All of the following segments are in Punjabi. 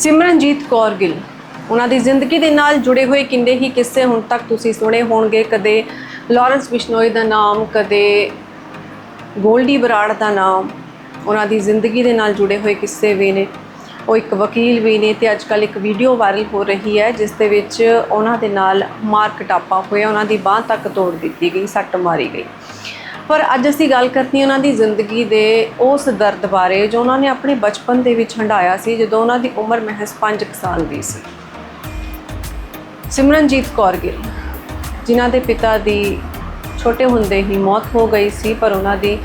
ਸਿਮਰਨਜੀਤ ਕੌਰ ਗਿੱਲ। ਉਹਨਾਂ ਦੀ ਜ਼ਿੰਦਗੀ ਦੇ ਨਾਲ ਜੁੜੇ ਹੋਏ ਕਿੰਨੇ ਹੀ ਕਿੱਸੇ ਹੁਣ ਤੱਕ ਤੁਸੀਂ ਸੁਣੇ ਹੋਣਗੇ। ਕਦੇ ਲਾਰੈਂਸ ਬਿਸ਼ਨੋਈ ਦਾ ਨਾਮ, ਕਦੇ ਗੋਲਡੀ ਬਰਾੜ ਦਾ ਨਾਮ। ਉਹਨਾਂ ਦੀ ਜ਼ਿੰਦਗੀ ਦੇ ਨਾਲ ਜੁੜੇ ਹੋਏ ਕਿੱਸੇ ਵੀ ਨੇ। ਉਹ ਇੱਕ ਵਕੀਲ ਵੀ ਨੇ ਤੇ ਅੱਜਕੱਲ ਇੱਕ ਵੀਡੀਓ ਵਾਇਰਲ ਹੋ ਰਹੀ ਹੈ, ਜਿਸ ਦੇ ਵਿੱਚ ਉਹਨਾਂ ਦੇ ਨਾਲ ਮਾਰ ਕਟਾਪਾ ਹੋਇਆ। ਉਹਨਾਂ ਦੀ ਬਾਹ ਤੱਕ ਤੋੜ ਦਿੱਤੀ ਗਈ, ਸੱਟ ਮਾਰੀ ਗਈ। ਪਰ ਅੱਜ ਅਸੀਂ ਗੱਲ ਕਰਨੀ ਉਹਨਾਂ ਦੀ ਜ਼ਿੰਦਗੀ ਦੇ ਉਸ ਦਰਦ ਬਾਰੇ ਜੋ ਉਹਨਾਂ ਨੇ ਆਪਣੇ ਬਚਪਨ ਦੇ ਵਿੱਚ ਹੰਡਾਇਆ ਸੀ, ਜਦੋਂ ਉਹਨਾਂ ਦੀ ਉਮਰ ਮਹਿਜ਼ 5 ਸਾਲ ਦੀ ਸੀ। ਸਿਮਰਨਜੀਤ ਕੌਰ ਗਿੱਲ, ਜਿਨ੍ਹਾਂ ਦੇ ਪਿਤਾ ਦੀ ਛੋਟੇ ਹੁੰਦੇ ਹੀ ਮੌਤ ਹੋ ਗਈ ਸੀ, ਪਰ ਉਹਨਾਂ ਦੀ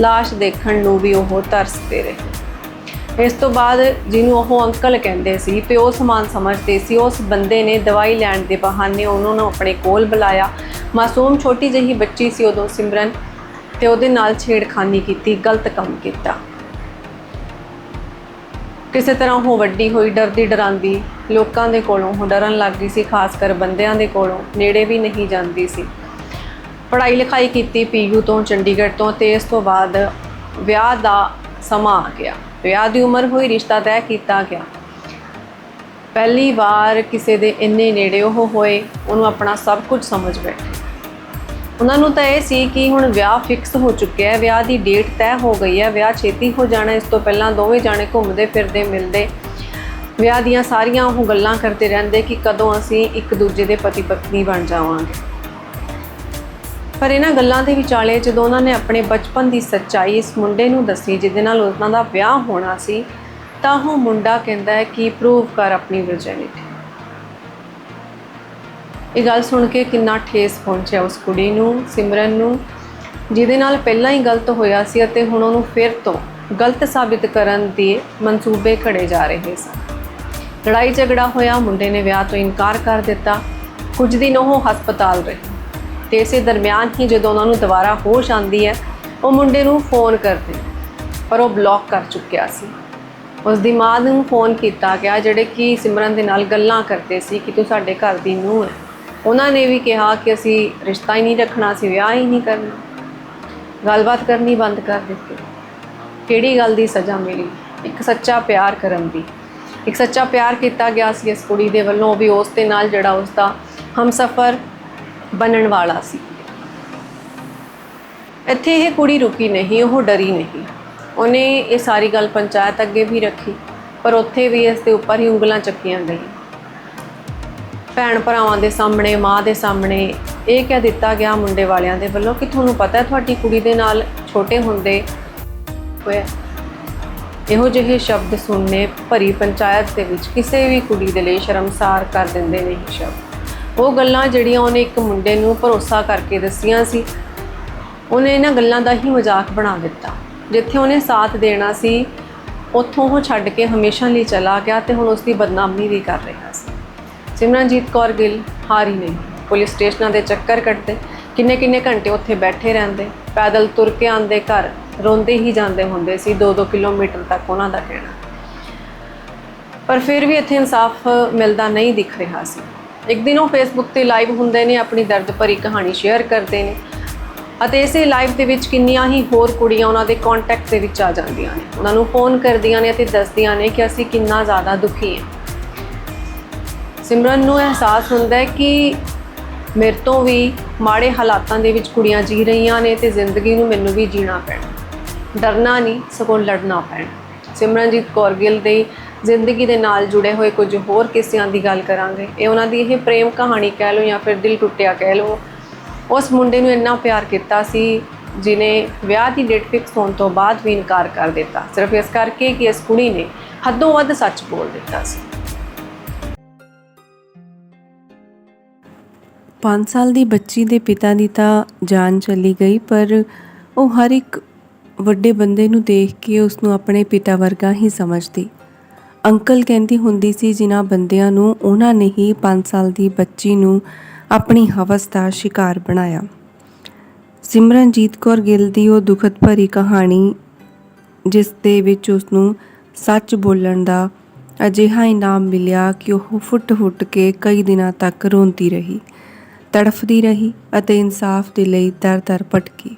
লাশ ਦੇਖਣ ਨੂੰ ਵੀ ਉਹ ਤਰਸਦੇ ਰਹੇ। ਇਸ ਤੋਂ ਬਾਅਦ ਜਿਹਨੂੰ ਉਹ ਅੰਕਲ ਕਹਿੰਦੇ ਸੀ, ਪਿਓ ਸਮਾਨ ਸਮਝਦੇ ਸੀ, ਉਸ ਬੰਦੇ ਨੇ ਦਵਾਈ ਲੈਣ ਦੇ ਬਹਾਨੇ ਉਹਨਾਂ ਨੂੰ ਆਪਣੇ ਕੋਲ ਬੁਲਾਇਆ। ਮਾਸੂਮ ਛੋਟੀ ਜਿਹੀ ਬੱਚੀ ਸੀ ਉਦੋਂ ਸਿਮਰਨ। ਤੇ ਉਹਦੇ ਨਾਲ ਛੇੜਖਾਨੀ ਕੀਤੀ, ਗਲਤ ਕੰਮ ਕੀਤਾ। ਕਿਸੇ ਤਰ੍ਹਾਂ ਉਹ ਵੱਡੀ ਹੋਈ, ਡਰਦੀ ਡਰਾਂਦੀ, ਲੋਕਾਂ ਦੇ ਕੋਲੋਂ ਉਹ ਡਰਨ ਲੱਗ ਗਈ ਸੀ, ਖਾਸ ਕਰ ਬੰਦਿਆਂ ਦੇ ਕੋਲੋਂ, ਨੇੜੇ ਵੀ ਨਹੀਂ ਜਾਂਦੀ ਸੀ। ਪੜ੍ਹਾਈ ਲਿਖਾਈ ਕੀਤੀ ਪੀਯੂ ਤੋਂ, ਚੰਡੀਗੜ੍ਹ ਤੋਂ ਤੇ ਇਸ ਤੋਂ ਬਾਅਦ ਵਿਆਹ ਦਾ ਸਮਾਂ ਆ ਗਿਆ। ਵਿਆਹ ਦੀ ਉਮਰ ਹੋਈ, ਰਿਸ਼ਤਾ ਤੈਅ ਕੀਤਾ ਗਿਆ। ਪਹਿਲੀ ਵਾਰ ਕਿਸੇ ਦੇ ਇੰਨੇ ਨੇੜੇ ਉਹ ਹੋਏ, ਉਹਨੂੰ ਆਪਣਾ ਸਭ ਕੁਝ ਸਮਝ ਬੈਠੇ। ਉਹਨਾਂ ਨੂੰ ਤਾਂ ਇਹ ਸੀ ਕਿ ਹੁਣ ਵਿਆਹ ਫਿਕਸ ਹੋ ਚੁੱਕਿਆ ਹੈ, ਵਿਆਹ ਦੀ ਡੇਟ ਤੈਅ ਹੋ ਗਈ ਹੈ, ਵਿਆਹ ਛੇਤੀ ਹੋ ਜਾਣਾ, ਇਸ ਤੋਂ ਪਹਿਲਾਂ ਦੋਵੇਂ ਜਾਣੇ ਘੁੰਮਦੇ ਫਿਰਦੇ, ਮਿਲਦੇ। ਵਿਆਹ ਦੀਆਂ ਸਾਰੀਆਂ ਉਹ ਗੱਲਾਂ ਕਰਦੇ ਰਹਿੰਦੇ ਕਿ ਕਦੋਂ ਅਸੀਂ ਇੱਕ ਦੂਜੇ ਦੇ ਪਤੀ ਪਤਨੀ ਬਣ ਜਾਵਾਂਗੇ। ਪਰ ਇਹਨਾਂ ਗੱਲਾਂ ਦੇ ਵਿਚਾਲੇ ਜਦੋਂ ਉਹਨਾਂ ਨੇ ਆਪਣੇ ਬਚਪਨ ਦੀ ਸੱਚਾਈ ਇਸ ਮੁੰਡੇ ਨੂੰ ਦੱਸੀ, ਜਿਹਦੇ ਨਾਲ ਉਹਨਾਂ ਦਾ ਵਿਆਹ ਹੋਣਾ ਸੀ, ਤਾਂ ਉਹ ਮੁੰਡਾ ਕਹਿੰਦਾ ਹੈ ਕਿ ਪ੍ਰੂਵ ਕਰ ਆਪਣੀ ਵਰਜਿਨਿਟੀ ਇਹ ਗੱਲ ਸੁਣ ਕੇ ਕਿੰਨਾ ਠੇਸ ਪਹੁੰਚਿਆ ਉਸ ਕੁੜੀ ਨੂੰ, ਸਿਮਰਨ ਨੂੰ, ਜਿਹਦੇ ਨਾਲ ਪਹਿਲਾਂ ਹੀ ਗਲਤ ਹੋਇਆ ਸੀ ਅਤੇ ਹੁਣ ਉਹਨੂੰ ਫਿਰ ਤੋਂ ਗਲਤ ਸਾਬਿਤ ਕਰਨ ਦੇ ਮਨਸੂਬੇ ਘੜੇ ਜਾ ਰਹੇ ਸਨ। ਲੜਾਈ ਝਗੜਾ ਹੋਇਆ, ਮੁੰਡੇ ਨੇ ਵਿਆਹ ਤੋਂ ਇਨਕਾਰ ਕਰ ਦਿੱਤਾ। ਕੁਝ ਦਿਨ ਉਹ ਹਸਪਤਾਲ ਰਹੇ ਤੇ ਇਸੇ ਦਰਮਿਆਨ ਹੀ ਜਦੋਂ ਉਹਨਾਂ ਨੂੰ ਦੁਬਾਰਾ ਹੋਸ਼ ਆਂਦੀ ਹੈ, ਉਹ ਮੁੰਡੇ ਨੂੰ ਫੋਨ ਕਰਦੇ, ਪਰ ਉਹ ਬਲੌਕ ਕਰ ਚੁੱਕਿਆ ਸੀ। ਉਸ ਦੀ ਮਾਂ ਨੂੰ ਫੋਨ ਕੀਤਾ ਗਿਆ, ਜਿਹੜੇ ਕਿ ਸਿਮਰਨ ਦੇ ਨਾਲ ਗੱਲਾਂ ਕਰਦੇ ਸੀ ਕਿ ਤੂੰ ਸਾਡੇ ਘਰ ਦੀ ਨੂੰਹ ਹੈ। ਉਹਨਾਂ ਨੇ ਵੀ ਕਿਹਾ ਕਿ ਅਸੀਂ ਰਿਸ਼ਤਾ ਹੀ ਨਹੀਂ ਰੱਖਣਾ ਸੀ ਵਿਆਹ ਹੀ ਨਹੀਂ ਕਰਨਾ। ਗੱਲਬਾਤ ਕਰਨੀ ਬੰਦ ਕਰ ਦਿੱਤੀ। ਕਿਹੜੀ ਗੱਲ ਦੀ ਸਜ਼ਾ ਮਿਲੀ? ਇੱਕ ਸੱਚਾ ਪਿਆਰ ਕਰਨ ਦੀ। ਇੱਕ ਸੱਚਾ ਪਿਆਰ ਕੀਤਾ ਗਿਆ ਸੀ ਇਸ ਕੁੜੀ ਦੇ ਵੱਲੋਂ ਵੀ ਉਸ ਦੇ ਨਾਲ ਜਿਹੜਾ ਉਸ ਦਾ ਹਮਸਫਰ ਬਣਨ ਵਾਲਾ ਸੀ। ਇੱਥੇ ਇਹ ਕੁੜੀ ਰੁਕੀ ਨਹੀਂ, ਉਹ ਡਰੀ ਨਹੀਂ। ਉਹਨੇ ਇਹ ਸਾਰੀ ਗੱਲ ਪੰਚਾਇਤ ਅੱਗੇ ਵੀ ਰੱਖੀ, ਪਰ ਉੱਥੇ ਵੀ ਇਸ ਦੇ ਉੱਪਰ ਹੀ ਉਂਗਲਾਂ ਚੱਕੀਆਂ ਗਈਆਂ। ਭੈਣ ਭਰਾਵਾਂ ਦੇ ਸਾਹਮਣੇ, ਮਾਂ ਦੇ ਸਾਹਮਣੇ ਇਹ ਕਹਿ ਦਿੱਤਾ ਗਿਆ ਮੁੰਡੇ ਵਾਲਿਆਂ ਦੇ ਵੱਲੋਂ ਕਿ ਤੁਹਾਨੂੰ ਪਤਾ ਹੈ ਤੁਹਾਡੀ ਕੁੜੀ ਦੇ ਨਾਲ ਛੋਟੇ ਹੁੰਦੇ ਹੋਇਆ ਇਹੋ ਜਿਹੇ ਸ਼ਬਦ ਸੁਣਨੇ ਭਰੀ ਪੰਚਾਇਤ ਦੇ ਵਿੱਚ ਕਿਸੇ ਵੀ ਕੁੜੀ ਦੇ ਲਈ ਸ਼ਰਮਸਾਰ ਕਰ ਦਿੰਦੇ ਨੇ ਇਹ ਸ਼ਬਦ। ਉਹ ਗੱਲਾਂ ਜਿਹੜੀਆਂ ਉਹਨੇ ਇੱਕ ਮੁੰਡੇ ਨੂੰ ਭਰੋਸਾ ਕਰਕੇ ਦੱਸੀਆਂ ਸੀ, ਉਹਨੇ ਇਹਨਾਂ ਗੱਲਾਂ ਦਾ ਹੀ ਮਜ਼ਾਕ ਬਣਾ ਦਿੱਤਾ। ਜਿੱਥੇ ਉਹਨੇ ਸਾਥ ਦੇਣਾ ਸੀ, ਉੱਥੋਂ ਉਹ ਛੱਡ ਕੇ ਹਮੇਸ਼ਾ ਲਈ ਚਲਾ ਗਿਆ ਤੇ ਹੁਣ ਉਸ ਦੀ ਬਦਨਾਮੀ ਵੀ ਕਰ ਰਿਹਾ ਸੀ। ਸਿਮਰਨਜੀਤ ਕੌਰ ਗਿੱਲ ਹਾਰੀ ਨਹੀਂ ਪੁਲਿਸ ਸਟੇਸ਼ਨਾਂ ਦੇ ਚੱਕਰ ਕੱਟਦੇ ਕਿੰਨੇ ਕਿੰਨੇ ਘੰਟੇ ਉੱਥੇ ਬੈਠੇ ਰਹਿੰਦੇ। ਪੈਦਲ ਤੁਰ ਕੇ ਆਂਦੇ ਘਰ, ਰੋਂਦੇ ਹੀ ਜਾਂਦੇ ਹੁੰਦੇ ਸੀ 2-2 ਕਿਲੋਮੀਟਰ ਤੱਕ ਉਹਨਾਂ ਦਾ ਕਹਿਣਾ। ਪਰ ਫਿਰ ਵੀ ਇੱਥੇ ਇਨਸਾਫ ਮਿਲਦਾ ਨਹੀਂ ਦਿਖ ਰਿਹਾ ਸੀ। ਇੱਕ ਦਿਨ ਉਹ ਫੇਸਬੁੱਕ ਤੇ ਲਾਈਵ ਹੁੰਦੇ ਨੇ, ਆਪਣੀ ਦਰਦ ਭਰੀ ਕਹਾਣੀ ਸ਼ੇਅਰ ਕਰਦੇ ਨੇ। ਅਤੇ ਇਸੇ ਲਾਈਵ ਦੇ ਵਿੱਚ ਕਿੰਨੀਆਂ ਹੀ ਹੋਰ ਕੁੜੀਆਂ ਉਹਨਾਂ ਦੇ ਕੰਟੈਕਟ ਦੇ ਵਿੱਚ ਆ ਜਾਂਦੀਆਂ ਨੇ। ਉਹਨਾਂ ਨੂੰ ਫੋਨ ਕਰਦੀਆਂ ਨੇ ਅਤੇ ਦੱਸਦੀਆਂ ਨੇ ਕਿ ਅਸੀਂ ਕਿੰਨਾ ਜ਼ਿਆਦਾ ਦੁਖੀ ਹਾਂ। ਸਿਮਰਨ ਨੂੰ ਅਹਿਸਾਸ ਹੁੰਦਾ ਹੈ ਕਿ ਮੇਰੇ ਤੋਂ ਵੀ ਮਾੜੇ ਹਾਲਾਤਾਂ ਦੇ ਵਿੱਚ ਕੁੜੀਆਂ ਜੀ ਰਹੀਆਂ ਨੇ ਤੇ ਜ਼ਿੰਦਗੀ ਨੂੰ ਮੈਨੂੰ ਵੀ ਜੀਣਾ ਪੈਣਾ। ਡਰਨਾ ਨਹੀਂ, ਸਗੋਂ ਲੜਨਾ ਪੈਣਾ। ਸਿਮਰਨਜੀਤ ਕੌਰ ਗਿੱਲ ਦੇ ਜ਼ਿੰਦਗੀ ਦੇ ਨਾਲ ਜੁੜੇ ਹੋਏ ਕੁਝ ਹੋਰ ਕਿੱਸਿਆਂ ਦੀ ਗੱਲ ਕਰਾਂਗੇ। ਇਹ ਉਹਨਾਂ ਦੀ ਇਹ ਪ੍ਰੇਮ ਕਹਾਣੀ ਕਹਿ ਲਓ ਜਾਂ ਫਿਰ ਦਿਲ ਟੁੱਟਿਆ ਕਹਿ ਲਓ। ਉਸ ਮੁੰਡੇ ਨੂੰ ਇੰਨਾ ਪਿਆਰ ਕੀਤਾ ਸੀ ਜਿਨੇ ਵਿਆਹ ਦੀ ਡੇਟ ਫਿਕਸ ਹੋਣ ਤੋਂ ਬਾਅਦ ਵੀ ਇਨਕਾਰ ਕਰ ਦਿੱਤਾ। ਸਿਰਫ ਇਸ ਕਰਕੇ ਕਿ ਇਸ ਕੁੜੀ ਨੇ ਹੱਦੋਂ ਵੱਧ ਸੱਚ ਬੋਲ ਦਿੱਤਾ ਸੀ। 5 ਸਾਲ ਦੀ ਬੱਚੀ ਦੇ ਪਿਤਾ ਦੀ ਤਾਂ ਜਾਨ ਚਲੀ ਗਈ, ਪਰ ਉਹ ਹਰ ਇੱਕ ਵੱਡੇ ਬੰਦੇ ਨੂੰ ਦੇਖ ਕੇ ਉਸ ਨੂੰ ਆਪਣੇ ਪਿਤਾ ਵਰਗਾ ਹੀ ਸਮਝਦੀ। ਅੰਕਲ ਕਹਿੰਦੀ ਹੁੰਦੀ ਸੀ, ਜਿਨ੍ਹਾਂ ਬੰਦਿਆਂ ਨੂੰ ਉਹਨਾਂ ਨੇ ਹੀ 5 ਸਾਲ ਦੀ ਬੱਚੀ ਨੂੰ ਆਪਣੀ ਹਵਸ ਦਾ ਸ਼ਿਕਾਰ ਬਣਾਇਆ। ਸਿਮਰਨਜੀਤ ਕੌਰ ਗਿੱਲ ਦੀ ਉਹ ਦੁਖਦ ਭਰੀ ਕਹਾਣੀ, ਜਿਸ ਦੇ ਵਿੱਚ ਉਸ ਨੂੰ ਸੱਚ ਬੋਲਣ ਦਾ ਅਜਿਹਾ ਇਨਾਮ ਮਿਲਿਆ ਕਿ ਉਹ ਫੁੱਟ-ਫੁੱਟ ਕੇ ਕਈ ਦਿਨਾਂ ਤੱਕ ਰੋਂਦੀ ਰਹੀ। ਤੜਫਦੀ ਰਹੀ ਅਤੇ ਇਨਸਾਫ ਦੇ ਲਈ ਦਰ-ਦਰ ਭਟਕੀ।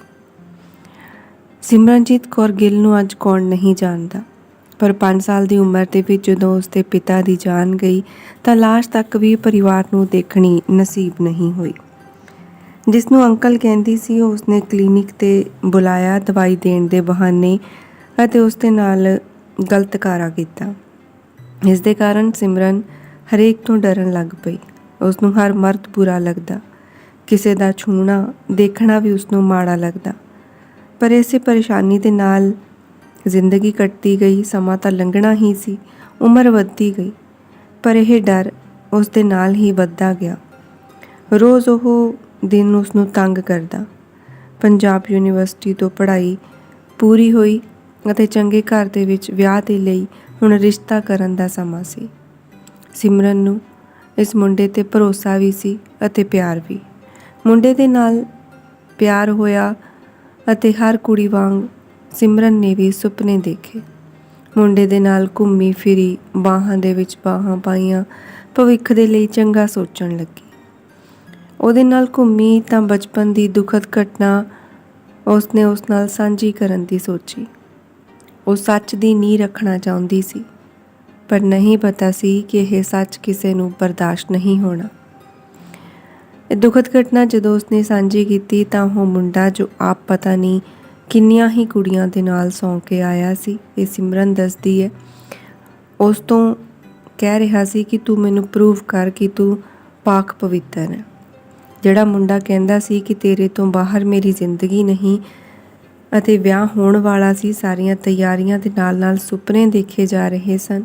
ਸਿਮਰਨਜੀਤ ਕੌਰ ਗਿੱਲ ਨੂੰ ਅੱਜ ਕੌਣ ਨਹੀਂ ਜਾਣਦਾ? ਪਰ 5 ਸਾਲ ਦੀ ਉਮਰ ਦੇ ਵਿੱਚ ਜਦੋਂ ਉਸਦੇ ਪਿਤਾ ਦੀ ਜਾਨ ਗਈ, ਤਾਂ ਲਾਸ਼ ਤੱਕ ਵੀ ਪਰਿਵਾਰ ਨੂੰ ਦੇਖਣੀ ਨਸੀਬ ਨਹੀਂ ਹੋਈ। ਜਿਸ ਨੂੰ ਅੰਕਲ ਕਹਿੰਦੀ ਸੀ ਉਸਨੇ ਕਲੀਨਿਕ ਤੇ ਬੁਲਾਇਆ, ਦਵਾਈ ਦੇਣ ਦੇ ਬਹਾਨੇ ਅਤੇ ਉਸ ਦੇ ਨਾਲ ਗਲਤ ਕਾਰਾ ਕੀਤਾ। ਇਸ ਦੇ ਕਾਰਨ ਸਿਮਰਨ ਹਰੇਕ ਤੋਂ ਡਰਨ ਲੱਗ ਪਈ। ਉਸ ਨੂੰ ਹਰ ਮਰਦ ਬੁਰਾ ਲੱਗਦਾ। ਕਿਸੇ ਦਾ ਛੂਣਾ, ਦੇਖਣਾ ਵੀ ਉਸ ਨੂੰ ਮਾੜਾ ਲੱਗਦਾ। ਪਰ ਇਸੇ ਪਰੇਸ਼ਾਨੀ ਦੇ ਨਾਲ ਜ਼ਿੰਦਗੀ ਕੱਟਦੀ ਗਈ, ਸਮਾਂ ਤਾਂ ਲੰਘਣਾ ਹੀ ਸੀ, ਉਮਰ ਵੱਧਦੀ ਗਈ। ਪਰ ਇਹ ਡਰ ਉਸ ਦੇ ਨਾਲ ਹੀ ਵੱਧਦਾ ਗਿਆ। ਰੋਜ਼ ਉਹ ਦਿਨ ਉਸ ਨੂੰ ਤੰਗ ਕਰਦਾ। ਪੰਜਾਬ ਯੂਨੀਵਰਸਿਟੀ ਤੋਂ ਪੜ੍ਹਾਈ ਪੂਰੀ ਹੋਈ ਅਤੇ ਚੰਗੇ ਘਰ ਦੇ ਵਿੱਚ ਵਿਆਹ ਦੇ ਲਈ ਹੁਣ ਰਿਸ਼ਤਾ ਕਰਨ ਦਾ ਸਮਾਂ ਸੀ। ਸਿਮਰਨ ਨੂੰ ਇਸ ਮੁੰਡੇ ਤੇ ਭਰੋਸਾ ਵੀ ਸੀ ਅਤੇ ਪਿਆਰ ਵੀ। ਮੁੰਡੇ ਦੇ ਨਾਲ ਪਿਆਰ ਹੋਇਆ ਅਤੇ ਹਰ ਕੁੜੀ ਵਾਂਗ ਸਿਮਰਨ ਨੇ ਵੀ ਸੁਪਨੇ ਦੇਖੇ। ਮੁੰਡੇ ਦੇ ਨਾਲ ਘੁੰਮੀ ਫਿਰੀ, ਬਾਹਾਂ ਦੇ ਵਿੱਚ ਬਾਹਾਂ ਪਾਈਆਂ, ਭਵਿੱਖ ਦੇ ਲਈ ਚੰਗਾ ਸੋਚਣ ਲੱਗੀ। ਉਹਦੇ ਨਾਲ ਘੁੰਮੀ ਤਾਂ ਬਚਪਨ ਦੀ ਦੁਖਦ ਘਟਨਾ ਉਸਨੇ ਉਸ ਨਾਲ ਸਾਂਝੀ ਕਰਨ ਦੀ ਸੋਚੀ। ਉਹ ਸੱਚ ਦੀ ਨੀਂਹ ਰੱਖਣਾ ਚਾਹੁੰਦੀ ਸੀ। ਪਰ ਨਹੀਂ ਪਤਾ ਸੀ ਕਿ ਇਹ ਸੱਚ ਕਿਸੇ ਨੂੰ ਬਰਦਾਸ਼ਤ ਨਹੀਂ ਹੋਣਾ। ਇਹ ਦੁਖਦ ਘਟਨਾ ਜਦੋਂ ਉਸਨੇ ਸਾਂਝੀ ਕੀਤੀ ਤਾਂ ਉਹ ਮੁੰਡਾ ਜੋ ਆਪ ਪਤਾ ਨਹੀਂ ਕਿੰਨੀਆਂ ਹੀ ਕੁੜੀਆਂ ਦੇ ਨਾਲ ਸੌਂ ਕੇ ਆਇਆ ਸੀ, ਇਹ ਸਿਮਰਨ ਦੱਸਦੀ ਹੈ। ਉਸ ਤੋਂ ਕਹਿ ਰਿਹਾ ਸੀ ਕਿ ਤੂੰ ਮੈਨੂੰ ਪ੍ਰੂਵ ਕਰ ਕਿ ਤੂੰ ਪਾਕ ਪਵਿੱਤਰ ਹੈ। ਜਿਹੜਾ ਮੁੰਡਾ ਕਹਿੰਦਾ ਸੀ ਕਿ ਤੇਰੇ ਤੋਂ ਬਾਹਰ ਮੇਰੀ ਜ਼ਿੰਦਗੀ ਨਹੀਂ ਅਤੇ ਵਿਆਹ ਹੋਣ ਵਾਲਾ ਸੀ, ਸਾਰੀਆਂ ਤਿਆਰੀਆਂ ਦੇ ਨਾਲ-ਨਾਲ ਸੁਪਨੇ ਦੇਖੇ ਜਾ ਰਹੇ ਸਨ।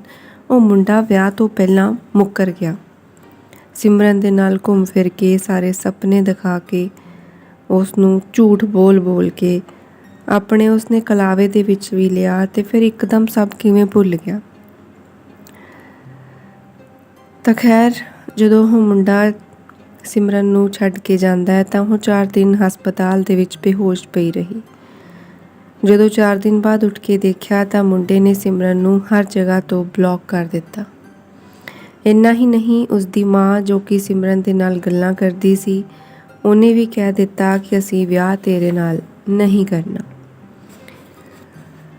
ਉਹ ਮੁੰਡਾ ਵਿਆਹ ਤੋਂ ਪਹਿਲਾਂ ਮੁੱਕਰ ਗਿਆ। ਸਿਮਰਨ ਦੇ ਨਾਲ ਘੁੰਮ ਫਿਰ ਕੇ ਸਾਰੇ ਸੁਪਨੇ ਦਿਖਾ ਕੇ ਉਸ ਨੂੰ ਝੂਠ ਬੋਲ-ਬੋਲ ਕੇ ਆਪਣੇ ਉਸਨੇ ਕਲਾਵੇ ਦੇ ਵਿੱਚ ਵੀ ਲਿਆ ਤੇ ਫਿਰ ਇੱਕਦਮ ਸਭ ਕਿਵੇਂ ਭੁੱਲ ਗਿਆ। ਤਾਂ ਖੈਰ, ਜਦੋਂ ਉਹ ਮੁੰਡਾ ਸਿਮਰਨ ਨੂੰ ਛੱਡ ਕੇ ਜਾਂਦਾ ਹੈ ਤਾਂ ਉਹ 4 ਦਿਨ ਹਸਪਤਾਲ ਦੇ ਵਿੱਚ ਬੇਹੋਸ਼ ਪਈ ਰਹੀ। ਜਦੋਂ 4 ਦਿਨ ਬਾਅਦ ਉੱਠ ਕੇ ਦੇਖਿਆ ਤਾਂ ਮੁੰਡੇ ਨੇ ਸਿਮਰਨ ਨੂੰ ਹਰ ਜਗ੍ਹਾ ਤੋਂ ਬਲੌਕ ਕਰ ਦਿੱਤਾ। ਇੰਨਾ ਹੀ ਨਹੀਂ ਉਸ ਦੀ ਮਾਂ ਜੋ ਕਿ ਸਿਮਰਨ ਦੇ ਨਾਲ ਗੱਲਾਂ ਕਰਦੀ ਸੀ, ਉਹਨੇ ਵੀ ਕਹਿ ਦਿੱਤਾ ਕਿ ਅਸੀਂ ਵਿਆਹ ਤੇਰੇ ਨਾਲ ਨਹੀਂ ਕਰਨਾ।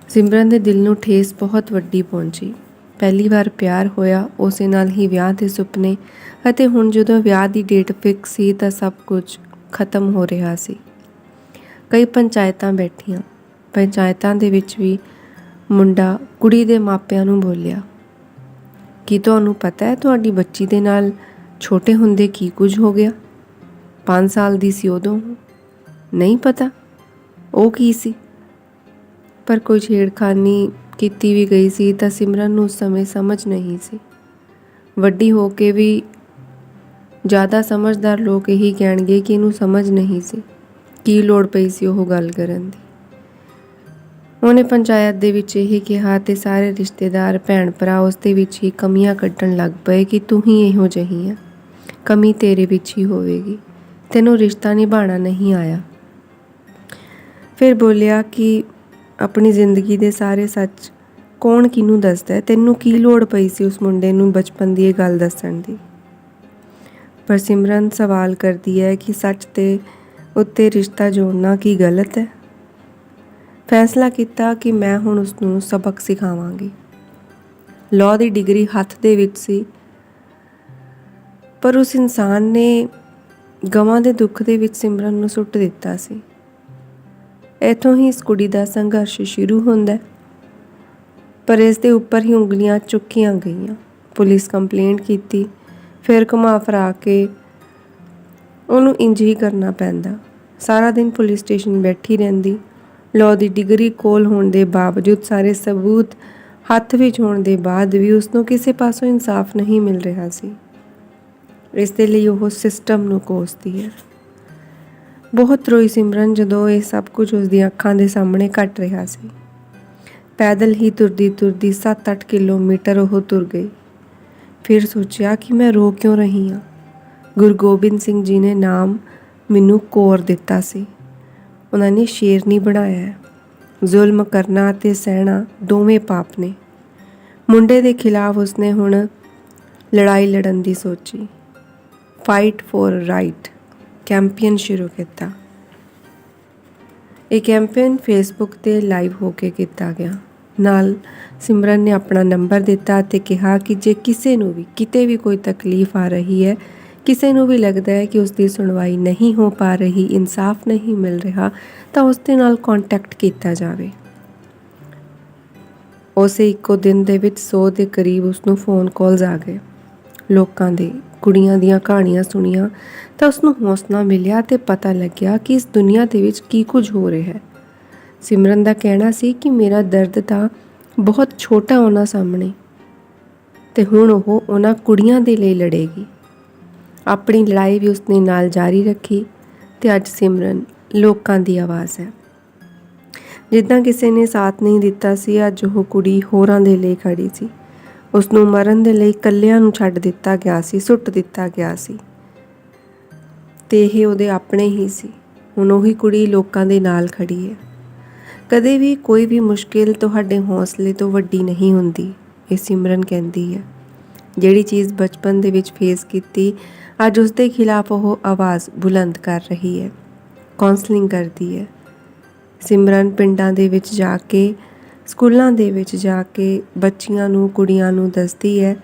ਸਿਮਰਨ ਦੇ ਦਿਲ ਨੂੰ ਠੇਸ ਬਹੁਤ ਵੱਡੀ ਪਹੁੰਚੀ। ਪਹਿਲੀ ਵਾਰ ਪਿਆਰ ਹੋਇਆ, ਉਸੇ ਨਾਲ ਹੀ ਵਿਆਹ ਦੇ ਸੁਪਨੇ ਅਤੇ ਹੁਣ ਜਦੋਂ ਵਿਆਹ ਦੀ ਡੇਟ ਫਿਕਸ ਸੀ ਤਾਂ ਸਭ ਕੁਝ ਖਤਮ ਹੋ ਰਿਹਾ ਸੀ। ਕਈ ਪੰਚਾਇਤਾਂ ਬੈਠੀਆਂ ਪੰਚਾਇਤਾਂ ਦੇ ਵਿੱਚ ਵੀ ਮੁੰਡਾ ਕੁੜੀ ਦੇ ਮਾਪਿਆਂ ਨੂੰ ਬੋਲਿਆ, ਕੀ ਤੁਹਾਨੂੰ ਪਤਾ ਹੈ ਤੁਹਾਡੀ ਬੱਚੀ ਦੇ ਨਾਲ ਛੋਟੇ ਹੁੰਦੇ ਕੀ ਕੁਝ ਹੋ ਗਿਆ? 5 ਸਾਲ ਦੀ ਸੀ ਉਦੋਂ। ਨਹੀਂ ਪਤਾ। ਉਹ ਕੀ ਸੀ? ਪਰ ਕੋਈ ਛੇੜਖਾਨੀ ਕੀਤੀ ਵੀ ਗਈ ਸੀ ਤਾਂ ਸਿਮਰਨ ਨੂੰ ਉਸ ਸਮੇਂ ਸਮਝ ਨਹੀਂ ਸੀ। ਵੱਡੀ ਹੋ ਕੇ ਵੀ ਜ਼ਿਆਦਾ ਸਮਝਦਾਰ ਲੋਕ ਇਹੀ ਕਹਿਣਗੇ ਕਿ ਇਹਨੂੰ ਸਮਝ ਨਹੀਂ ਸੀ। ਕੀ ਲੋੜ ਪਈ ਸੀ ਉਹ ਗੱਲ ਕਰਨ ਦੀ? ਉਹਨੇ ਪੰਚਾਇਤ ਦੇ ਵਿੱਚ ਇਹ ਕਿਹਾ ਤੇ ਸਾਰੇ ਰਿਸ਼ਤੇਦਾਰ ਭੈਣ ਭਰਾ ਉਸ ਦੇ ਵਿੱਚ ਹੀ ਕਮੀਆਂ ਕੱਢਣ ਲੱਗ ਪਏ ਕਿ ਤੂੰ ਹੀ ਇਹੋ ਜਿਹੀ ਆ। ਕਮੀ ਤੇਰੇ ਵਿੱਚ ਹੀ ਹੋਵੇਗੀ। ਤੈਨੂੰ ਰਿਸ਼ਤਾ ਨਿਭਾਉਣਾ ਨਹੀਂ ਆਇਆ। ਫਿਰ ਬੋਲਿਆ ਕਿ ਆਪਣੀ ਜ਼ਿੰਦਗੀ ਦੇ ਸਾਰੇ ਸੱਚ ਕੌਣ ਕਿਹਨੂੰ ਦੱਸਦਾ ਹੈ? ਤੈਨੂੰ ਕੀ ਲੋੜ ਪਈ ਸੀ ਉਸ ਮੁੰਡੇ ਨੂੰ ਬਚਪਨ ਦੀ ਇਹ ਗੱਲ ਦੱਸਣ ਦੀ? ਪਰ ਸਿਮਰਨ ਸਵਾਲ ਕਰਦੀ ਹੈ ਕਿ ਸੱਚ ਤੇ ਉੱਤੇ ਰਿਸ਼ਤਾ ਜੋੜਨਾ ਕੀ ਗਲਤ ਹੈ? ਫੈਸਲਾ ਕੀਤਾ ਕਿ ਮੈਂ ਹੁਣ ਉਸ ਨੂੰ ਸਬਕ ਸਿਖਾਵਾਂਗੀ। ਲਾਅ ਦੀ ਡਿਗਰੀ ਹੱਥ ਦੇ ਵਿੱਚ ਸੀ। ਪਰ ਉਸ ਇਨਸਾਨ ਨੇ ਗਵਾਂ ਦੇ ਦੁੱਖ ਦੇ ਵਿੱਚ ਸਿਮਰਨ ਨੂੰ ਸੁੱਟ ਦਿੱਤਾ ਸੀ। ਇਥੋਂ ਹੀ ਇਸ ਕੁੜੀ ਦਾ ਸੰਘਰਸ਼ ਸ਼ੁਰੂ ਹੁੰਦਾ ਹੈ। ਪਰ ਇਸ ਦੇ ਉੱਪਰ ਹੀ ਉਂਗਲੀਆਂ ਚੁੱਕੀਆਂ ਗਈਆਂ। ਪੁਲਿਸ ਕੰਪਲੇਂਟ ਕੀਤੀ। ਫਿਰ ਘੁਮਾ ਫਰਾ ਕੇ ਉਹਨੂੰ ਇੰਜ ਹੀ ਕਰਨਾ ਪੈਂਦਾ। ਸਾਰਾ ਦਿਨ ਪੁਲਿਸ ਸਟੇਸ਼ਨ ਬੈਠੀ ਰਹਿੰਦੀ। ਲਾਅ ਦੀ ਡਿਗਰੀ ਕੋਲ ਹੋਣ ਦੇ ਬਾਵਜੂਦ ਸਾਰੇ ਸਬੂਤ ਹੱਥ ਵਿੱਚ ਹੋਣ ਦੇ ਬਾਅਦ ਵੀ ਉਸ ਨੂੰ ਕਿਸੇ ਪਾਸੋਂ ਇਨਸਾਫ ਨਹੀਂ ਮਿਲ ਰਿਹਾ ਸੀ। ਇਸ ਦੇ ਲਈ ਉਹ ਸਿਸਟਮ ਨੂੰ ਕੋਸਦੀ ਹੈ। ਬਹੁਤ ਰੋਈ ਸਿਮਰਨ ਜਦੋਂ ਇਹ ਸਭ ਕੁਝ ਉਸ ਦੀਆਂ ਅੱਖਾਂ ਦੇ ਸਾਹਮਣੇ ਘਟ ਰਿਹਾ ਸੀ। ਪੈਦਲ ਹੀ ਤੁਰਦੀ ਤੁਰਦੀ 7-8 ਕਿਲੋਮੀਟਰ ਉਹ ਤੁਰ ਗਈ। ਫਿਰ ਸੋਚਿਆ ਕਿ ਮੈਂ ਰੋ ਕਿਉਂ ਰਹੀ ਹਾਂ? ਗੁਰੂ ਗੋਬਿੰਦ ਸਿੰਘ ਜੀ ਨੇ ਨਾਮ ਮੈਨੂੰ ਕੋਰ ਦਿੱਤਾ ਸੀ। ਉਹਨਾਂ ਨੇ ਸ਼ੇਰਨੀ ਬਣਾਇਆ। ਹੈ ਜ਼ੁਲਮ ਕਰਨਾ ਤੇ ਸਹਿਣਾ ਦੋਵੇਂ ਪਾਪ ਨੇ। ਮੁੰਡੇ ਦੇ ਖਿਲਾਫ ਉਸਨੇ ਹੁਣ ਲੜਾਈ ਲੜਨ ਦੀ ਸੋਚੀ। ਫਾਈਟ ਫॉर ਰਾਈਟ ਕੈਂਪੇਨ ਸ਼ੁਰੂ ਕੀਤਾ। ਇਹ ਕੈਂਪੇਨ ਫੇਸਬੁੱਕ ਤੇ ਲਾਈਵ ਹੋ ਕੇ ਕੀਤਾ ਗਿਆ। ਨਾਲ ਸਿਮਰਨ ਨੇ ਆਪਣਾ ਨੰਬਰ ਦਿੱਤਾ ਤੇ ਕਿਹਾ ਕਿ ਜੇ ਕਿਸੇ ਨੂੰ ਵੀ ਕਿਤੇ ਵੀ ਕੋਈ ਤਕਲੀਫ ਆ ਰਹੀ ਹੈ ਕਿਸੇ ਨੂੰ ਵੀ ਲੱਗਦਾ ਹੈ ਕਿ ਉਸ ਦੀ ਸੁਣਵਾਈ ਨਹੀਂ ਹੋ ਪਾ ਰਹੀ, ਇਨਸਾਫ ਨਹੀਂ ਮਿਲ ਰਿਹਾ, ਤਾਂ ਉਸ ਦੇ ਨਾਲ ਕੰਟੈਕਟ ਕੀਤਾ ਜਾਵੇ। ਉਸੇ ਇੱਕੋ ਦਿਨ ਦੇ ਵਿੱਚ 100 ਦੇ ਕਰੀਬ ਉਸ ਨੂੰ ਫੋਨ ਕਾਲਸ ਆ ਗਏ। ਲੋਕਾਂ ਦੇ, ਕੁੜੀਆਂ ਦੀਆਂ ਕਹਾਣੀਆਂ ਸੁਣੀਆਂ, ਤਾਂ ਉਸ ਨੂੰ ਹੌਸਲਾ ਮਿਲਿਆ ਤੇ ਪਤਾ ਲੱਗਿਆ ਕਿ ਇਸ ਦੁਨੀਆ ਦੇ ਵਿੱਚ ਕੀ ਕੁਝ ਹੋ ਰਿਹਾ ਹੈ। ਸਿਮਰਨ ਦਾ ਕਹਿਣਾ ਸੀ ਕਿ ਮੇਰਾ ਦਰਦ ਤਾਂ ਬਹੁਤ ਛੋਟਾ ਉਹਨਾਂ ਸਾਹਮਣੇ, ਤੇ ਹੁਣ ਉਹ ਉਹਨਾਂ ਕੁੜੀਆਂ ਦੇ ਲਈ ਲੜੇਗੀ। ਆਪਣੀ ਲੜਾਈ ਵੀ ਉਸਨੇ ਨਾਲ ਜਾਰੀ ਰੱਖੀ ਤੇ ਅੱਜ ਸਿਮਰਨ ਲੋਕਾਂ ਦੀ ਆਵਾਜ਼ ਹੈ। ਜਿੱਦਾਂ ਕਿਸੇ ਨੇ ਸਾਥ ਨਹੀਂ ਦਿੱਤਾ ਸੀ, ਅੱਜ ਉਹ ਕੁੜੀ ਹੋਰਾਂ ਦੇ ਲਈ ਖੜੀ ਸੀ। ਉਸ ਨੂੰ ਮਰਨ ਦੇ ਲਈ ਕੱਲਿਆਂ ਨੂੰ ਛੱਡ ਦਿੱਤਾ ਗਿਆ ਸੀ, ਸੁੱਟ ਦਿੱਤਾ ਗਿਆ ਸੀ। ਤੇ ਇਹ ਉਹਦੇ ਆਪਣੇ ਹੀ ਸੀ। ਹੁਣ ਉਹੀ ਕੁੜੀ ਲੋਕਾਂ ਦੇ ਨਾਲ ਖੜੀ ਹੈ। ਕਦੇ ਵੀ ਕੋਈ ਵੀ ਮੁਸ਼ਕਿਲ ਤੁਹਾਡੇ ਹੌਸਲੇ ਤੋਂ ਵੱਡੀ ਨਹੀਂ ਹੁੰਦੀ, ਇਹ ਸਿਮਰਨ ਕਹਿੰਦੀ ਹੈ। ਜਿਹੜੀ ਚੀਜ਼ ਬਚਪਨ ਦੇ ਵਿੱਚ ਫੇਸ ਕੀਤੀ, ਅੱਜ ਉਸ ਦੇ ਖਿਲਾਫ ਉਹ ਆਵਾਜ਼ ਬੁਲੰਦ ਕਰ ਰਹੀ ਹੈ ਕਾਉਂਸਲਿੰਗ ਕਰਦੀ ਹੈ। ਸਿਮਰਨ ਪਿੰਡਾਂ ਦੇ ਵਿੱਚ ਜਾ ਕੇ, ਸਕੂਲਾਂ ਦੇ ਵਿੱਚ ਜਾ ਕੇ ਬੱਚੀਆਂ ਨੂੰ, ਕੁੜੀਆਂ ਨੂੰ ਦੱਸਦੀ ਹੈ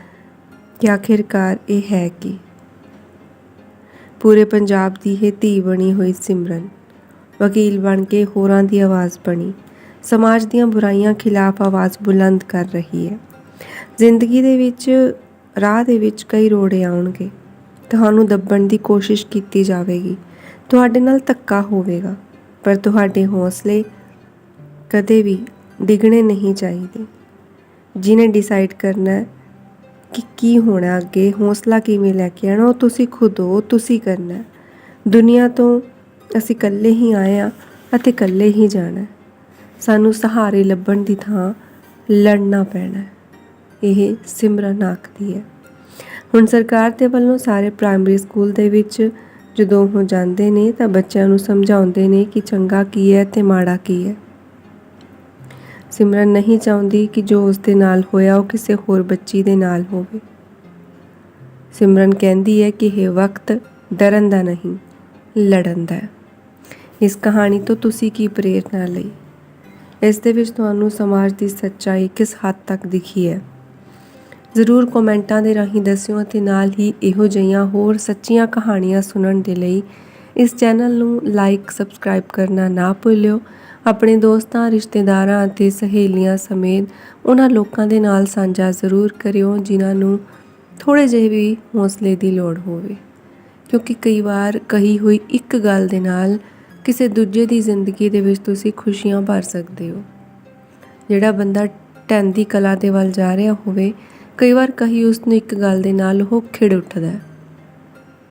ਕਿ ਆਖਿਰਕਾਰ ਇਹ ਹੈ ਕੀ। ਪੂਰੇ ਪੰਜਾਬ ਦੀ ਇਹ ਧੀ ਬਣੀ ਹੋਈ ਸਿਮਰਨ, ਵਕੀਲ ਬਣ ਕੇ ਹੋਰਾਂ ਦੀ ਆਵਾਜ਼ ਬਣੀ, ਸਮਾਜ ਦੀਆਂ ਬੁਰਾਈਆਂ ਖਿਲਾਫ ਆਵਾਜ਼ ਬੁਲੰਦ ਕਰ ਰਹੀ ਹੈ। ਜ਼ਿੰਦਗੀ ਦੇ ਵਿੱਚ ਰਾਹ ਦੇ ਵਿੱਚ ਕਈ ਰੋੜੇ ਆਉਣਗੇ। ਤੁਹਾਨੂੰ ਦੱਬਣ ਦੀ ਕੋਸ਼ਿਸ਼ ਕੀਤੀ ਜਾਵੇਗੀ। ਤੁਹਾਡੇ ਨਾਲ ਧੱਕਾ ਹੋਵੇਗਾ, ਪਰ ਤੁਹਾਡੇ ਹੌਸਲੇ ਕਦੇ ਵੀ ਡਿੱਗਣੇ ਨਹੀਂ ਚਾਹੀਦੇ। ਜਿਹਨੇ ਡਿਸਾਈਡ ਕਰਨਾ ਕਿ ਕੀ ਹੋਣਾ ਅੱਗੇ, ਹੌਸਲਾ ਕਿਵੇਂ ਲੈ ਕੇ ਆਣਾ ਉਹ ਤੁਸੀਂ ਖੁਦ ਹੋ, ਤੁਸੀਂ ਕਰਨਾ ਦੁਨੀਆ ਤੋਂ ਅਸੀਂ ਇਕੱਲੇ ਹੀ ਆਏ ਆ ਅਤੇ ਇਕੱਲੇ ਹੀ ਜਾਣਾ ਸਾਨੂੰ ਸਹਾਰੇ ਲੱਭਣ ਦੀ ਥਾਂ ਲੜਨਾ ਪੈਣਾ ਇਹ ਸਿਮਰਨ ਆਖਦੀ ਹੈ। ਹੁਣ ਸਰਕਾਰ ਦੇ ਵੱਲੋਂ ਸਾਰੇ ਪ੍ਰਾਇਮਰੀ ਸਕੂਲ ਦੇ ਵਿੱਚ ਜਦੋਂ ਉਹ ਜਾਂਦੇ ਨੇ ਤਾਂ ਬੱਚਿਆਂ ਨੂੰ ਸਮਝਾਉਂਦੇ ਨੇ ਕਿ ਚੰਗਾ ਕੀ ਹੈ ਤੇ ਮਾੜਾ ਕੀ ਹੈ। ਸਿਮਰਨ ਨਹੀਂ ਚਾਹੁੰਦੀ ਕਿ ਜੋ ਉਸ ਦੇ ਨਾਲ ਹੋਇਆ ਉਹ ਕਿਸੇ ਹੋਰ ਬੱਚੀ ਦੇ ਨਾਲ ਹੋਵੇ। ਸਿਮਰਨ ਕਹਿੰਦੀ ਹੈ ਕਿ ਇਹ ਵਕਤ ਡਰਨ ਦਾ ਨਹੀਂ, ਲੜਨ ਦਾ ਹੈ। ਇਸ ਕਹਾਣੀ ਤੋਂ ਤੁਸੀਂ ਕੀ ਪ੍ਰੇਰਨਾ ਲਈ? ਇਸ ਦੇ ਵਿੱਚ ਤੁਹਾਨੂੰ ਸਮਾਜ ਦੀ ਸੱਚਾਈ ਕਿਸ ਹੱਦ ਤੱਕ ਦਿਖੀ ਹੈ? ਜ਼ਰੂਰ ਕਮੈਂਟਾਂ ਦੇ ਰਾਹੀਂ ਦੱਸਿਓ ਅਤੇ ਨਾਲ ਹੀ ਇਹੋ ਜਿਹੀਆਂ ਹੋਰ ਸੱਚੀਆਂ ਕਹਾਣੀਆਂ ਸੁਣਨ ਦੇ ਲਈ ਇਸ ਚੈਨਲ ਨੂੰ ਲਾਈਕ, ਸਬਸਕ੍ਰਾਈਬ ਕਰਨਾ ਨਾ ਭੁੱਲਿਓ। ਆਪਣੇ ਦੋਸਤਾਂ, ਰਿਸ਼ਤੇਦਾਰਾਂ ਅਤੇ ਸਹੇਲੀਆਂ ਸਮੇਤ ਉਹਨਾਂ ਲੋਕਾਂ ਦੇ ਨਾਲ ਸਾਂਝਾ ਜ਼ਰੂਰ ਕਰਿਓ, ਜਿਨ੍ਹਾਂ ਨੂੰ ਥੋੜੇ ਜਿਹੇ ਵੀ ਹੌਸਲੇ ਦੀ ਲੋੜ ਹੋਵੇ। ਕਿਉਂਕਿ ਕਈ ਵਾਰ ਕਹੀ ਹੋਈ ਇੱਕ ਗੱਲ ਦੇ ਨਾਲ ਕਿਸੇ ਦੂਜੇ ਦੀ ਜ਼ਿੰਦਗੀ ਦੇ ਵਿੱਚ ਤੁਸੀਂ ਖੁਸ਼ੀਆਂ ਭਰ ਸਕਦੇ ਹੋ। ਜਿਹੜਾ ਬੰਦਾ ਟੈਨ ਦੀ ਕਲਾ ਦੇ ਵੱਲ ਜਾ ਰਿਹਾ ਹੋਵੇ ਕਈ ਵਾਰ ਕਹੀ ਉਸ ਨੂੰ ਇੱਕ ਗੱਲ ਦੇ ਨਾਲ ਉਹ ਖਿੜ ਉੱਠਦਾ ਹੈ।